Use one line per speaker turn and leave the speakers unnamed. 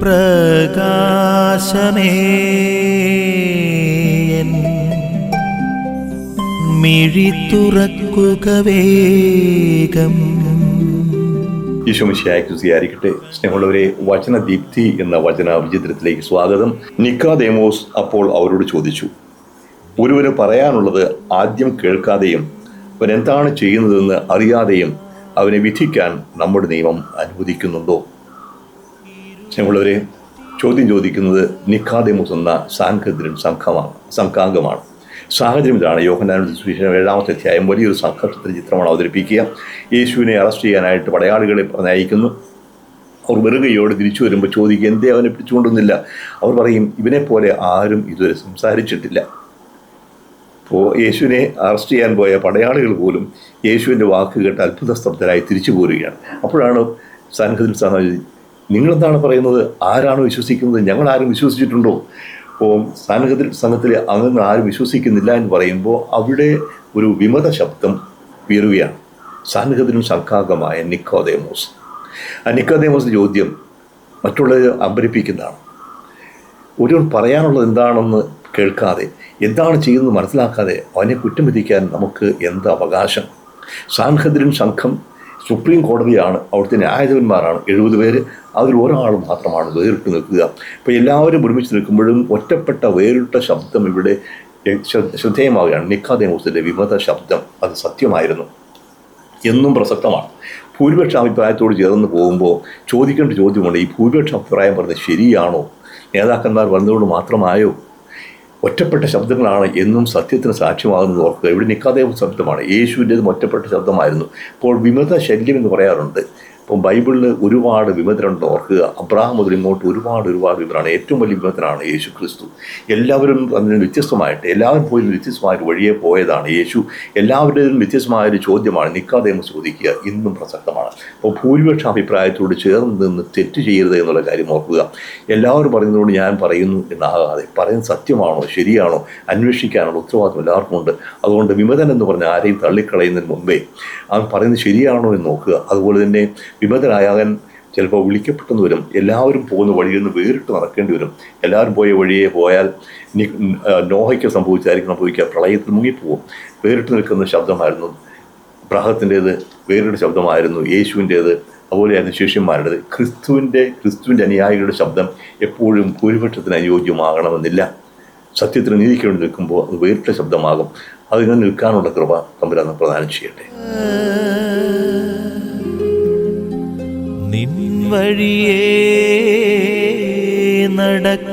പ്രകാശമേ. മിഴി തുറക്കുക വേഗം.
ദീപ്തി സ്തുതിയായിരിക്കട്ടെ സ്നേഹമുള്ളവരെ എന്ന വചന വിചിത്രത്തിലേക്ക് സ്വാഗതം. നിക്കാദേമോസ് അപ്പോൾ അവരോട് ചോദിച്ചു ഒരുവന് പറയാനുള്ളത് ആദ്യം കേൾക്കാതെയും അവൻ എന്താണ് ചെയ്യുന്നതെന്ന് അറിയാതെയും അവനെ വിധിക്കാൻ നമ്മുടെ നിയമം അനുവദിക്കുന്നുണ്ടോ? സ്നേഹമുള്ളവരെ ചോദ്യം ചോദിക്കുന്നത് നിഖാദിമുസ് എന്ന സാങ്കദ്രൻ സംഘമാണ് സംഘാംഗമാണ്. സാഹചര്യം ഇതാണ് യോഹനാനുടെ സുവിശേഷം ഏഴാമത്തെ അധ്യായം വലിയൊരു സംഘർഷത്തിന് ചിത്രമാണ് അവതരിപ്പിക്കുക. യേശുവിനെ അറസ്റ്റ് ചെയ്യാനായിട്ട് പടയാളികളെ പറഞ്ഞയക്കുന്നു അവർ വെറുകയോട് തിരിച്ചു വരുമ്പോൾ ചോദിക്കുക എന്തേ അവനെ പിടിച്ചുകൊണ്ടൊന്നില്ല അവർ പറയും ഇവനെപ്പോലെ പോലെ ആരും ഇതുവരെ സംസാരിച്ചിട്ടില്ല. അപ്പോൾ യേശുവിനെ അറസ്റ്റ് ചെയ്യാൻ പോയ പടയാളികൾ പോലും യേശുവിന്റെ വാക്ക് കേട്ട് അത്ഭുത സ്തബ്ധരായി തിരിച്ചു പോരുകയാണ്. അപ്പോഴാണ് സാന്നിധ്യം നിങ്ങളെന്താണ് പറയുന്നത്? ആരാണ് വിശ്വസിക്കുന്നത്? ഞങ്ങൾ ആരും വിശ്വസിച്ചിട്ടുണ്ടോ? അപ്പോൾ സാന്നിഹത്തിൽ സംഘത്തിലെ അംഗങ്ങൾ ആരും വിശ്വസിക്കുന്നില്ല എന്ന് പറയുമ്പോൾ അവിടെ ഒരു വിമത ശബ്ദം ഉയരുകയാണ്. സാന്നിഹത്തിനും സംഘാംഗമായ നിക്കോദേമോസ്. ആ നിക്കോദേമോസ് ചോദ്യം മറ്റുള്ളവരെ അമ്പരിപ്പിക്കുന്നതാണ്. ഒരു പറയാനുള്ളത് എന്താണെന്ന് കേൾക്കാതെ എന്താണ് ചെയ്യുന്നത് മനസ്സിലാക്കാതെ അവനെ കുറ്റം വിധിക്കാൻ നമുക്ക് എന്ത് അവകാശം? സാൻഹദ്രിൻ സംഘം സുപ്രീം കോടതിയാണ് അവിടുത്തെ ന്യായാധിപന്മാരാണ് എഴുപത് പേര്. അതിൽ ഒരാൾ മാത്രമാണ് വേറിട്ട് നിൽക്കുക. അപ്പോൾ എല്ലാവരും ഒരുമിച്ച് നിൽക്കുമ്പോഴും ഒറ്റപ്പെട്ട വേറിട്ട ശബ്ദം ഇവിടെ ശ്ര- ശ്രദ്ധേയമാവുകയാണ്. നിക്കാദേമൂസിന്റെ വിമത ശബ്ദം അത് സത്യമായിരുന്നു. എന്നും പ്രസക്തമാണ്. ഭൂരിപക്ഷ അഭിപ്രായത്തോട് ചേർന്ന് പോകുമ്പോൾ ചോദിക്കേണ്ട ചോദ്യമുണ്ട് ഈ ഭൂരിപക്ഷ അഭിപ്രായം പറഞ്ഞത് ശരിയാണോ? നേതാക്കന്മാർ വന്നതുകൊണ്ട് മാത്രമായോ? ഒറ്റപ്പെട്ട ശബ്ദങ്ങളാണ് എന്നും സത്യത്തിന് സാക്ഷ്യമാകുന്നത് ഓർക്കുക. ഇവിടെ നിൽക്കാതെ ശബ്ദമാണ്. യേശുവിന്റെതും ഒറ്റപ്പെട്ട ശബ്ദമായിരുന്നു. ഇപ്പോൾ വിമത ശല്യം എന്ന് പറയാറുണ്ട്. അപ്പം ബൈബിളിൽ ഒരുപാട് വിമതരുണ്ട് ഓർക്കുക. അബ്രാഹം മുതൽ ഇങ്ങോട്ട് ഒരുപാട് ഒരുപാട് വിമതരാണ്. ഏറ്റവും വലിയ വിമതനാണ് യേശു ക്രിസ്തു. എല്ലാവരും അതിന് വ്യത്യസ്തമായിട്ട് എല്ലാവരും പോയി വ്യത്യസ്തമായൊരു വഴിയെ പോയതാണ് യേശു. എല്ലാവരുടെയും വ്യത്യസ്തമായൊരു ചോദ്യമാണ് നിക്കാതെ ചോദിക്കുക. ഇന്നും പ്രസക്തമാണ്. അപ്പോൾ ഭൂരിപക്ഷ അഭിപ്രായത്തോട് ചേർന്ന് നിന്ന് തെറ്റ് ചെയ്യരുത് എന്നുള്ള കാര്യം ഓർക്കുക. എല്ലാവരും പറയുന്നതുകൊണ്ട് ഞാൻ പറയുന്നു എന്നാകാതെ പറയുന്നത് സത്യമാണോ ശരിയാണോ അന്വേഷിക്കാനുള്ള ഉത്തരവാദിത്വം എല്ലാവർക്കും ഉണ്ട്. അതുകൊണ്ട് വിമതൻ എന്ന് പറഞ്ഞ ആരെയും തള്ളിക്കളയുന്നതിന് മുമ്പേ അവൻ പറയുന്നത് ശരിയാണോ എന്ന് നോക്കുക. അതുപോലെ തന്നെ വിമതനായാകാൻ ചിലപ്പോൾ വിളിക്കപ്പെട്ടെന്ന് വരും. എല്ലാവരും പോകുന്ന വഴിയിൽ നിന്ന് വേറിട്ട് നടക്കേണ്ടി വരും. എല്ലാവരും പോയ വഴിയെ പോയാൽ നോഹയ്ക്ക് സംഭവിച്ചായിരിക്കും സംഭവിക്കുക. പ്രളയത്തിൽ മുങ്ങിപ്പോവും. വേറിട്ട് നിൽക്കുന്ന ശബ്ദമായിരുന്നു അബ്രാഹത്തിന്റേത് വേറൊരു ശബ്ദമായിരുന്നു യേശുവിന്റേത് അതുപോലെയായിരുന്നു ശിഷ്യന്മാരുടേത്. ക്രിസ്തുവിന്റെ ക്രിസ്തുവിന്റെ അനുയായികളുടെ ശബ്ദം എപ്പോഴും ഭൂരിപക്ഷത്തിന് അനുയോജ്യമാകണമെന്നില്ല. സത്യത്തിന് നീതിക്ക് വേണ്ടി നിൽക്കുമ്പോൾ അത് വേറിട്ട ശബ്ദമാകും. അതിനെ നിൽക്കാനുള്ള കൃപ തമ്പുരാന്ന് പ്രദാനം ചെയ്യട്ടെ.
നിൻ നടക്ക